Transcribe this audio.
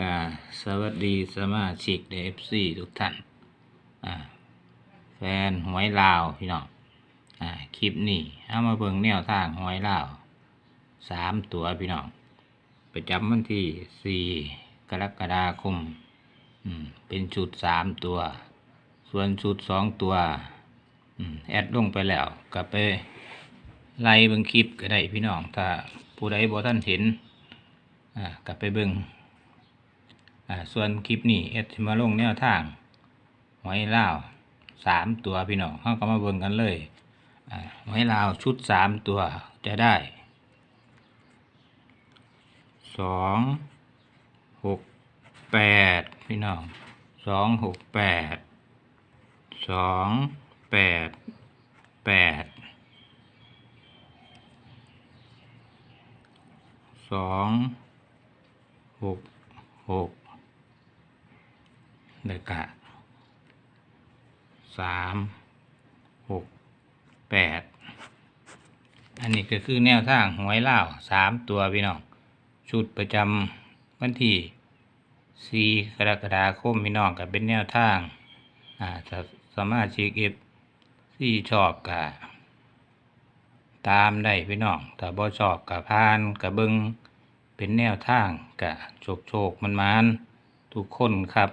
กาสวัสดีสมาชิกเดฟซีทุกท่านแฟนหวยลาวพี่น้องอคลิปนี้เอามาเบิ่งแนวทางหวยลาวสามตัวพี่น้องประจำวันที่สี่กรกฎาคมเป็นชุดสามตัว ส่วนชุดสองตัวแอดลงไปแล้วกลับไปไล่เบิ่งคลิปก็ได้พี่น้อง ถ้าผู้ใดบ่ท่านเห็นกลับไปเบิ่ง ส่วนคลิปนี้เอ็ดสิมาลงแนวทางหวยลาวสามตัวพี่น้องเขาก็มาเบิ่งกันเลยอ่าหวยลาวชุดสามตัวจะได้สองหกแปดพี่น้องสองหกแปดสองแปดแปดสองหกหก แล้วก็สามหกแปดอันนี้ก็คือแนวทางหวยเล่าสามตัวพี่น้องชุดประจำวันที่สี่กรกฎาคมพี่น้องกับเป็นแนวทางอ่าสามารถชิกเอฟที่ชอบกับตามได้พี่น้องถ้าบ่ชอบกับพานกับเบิงเป็นแนวทางกับโชคโชคมันมันทุกคนครับ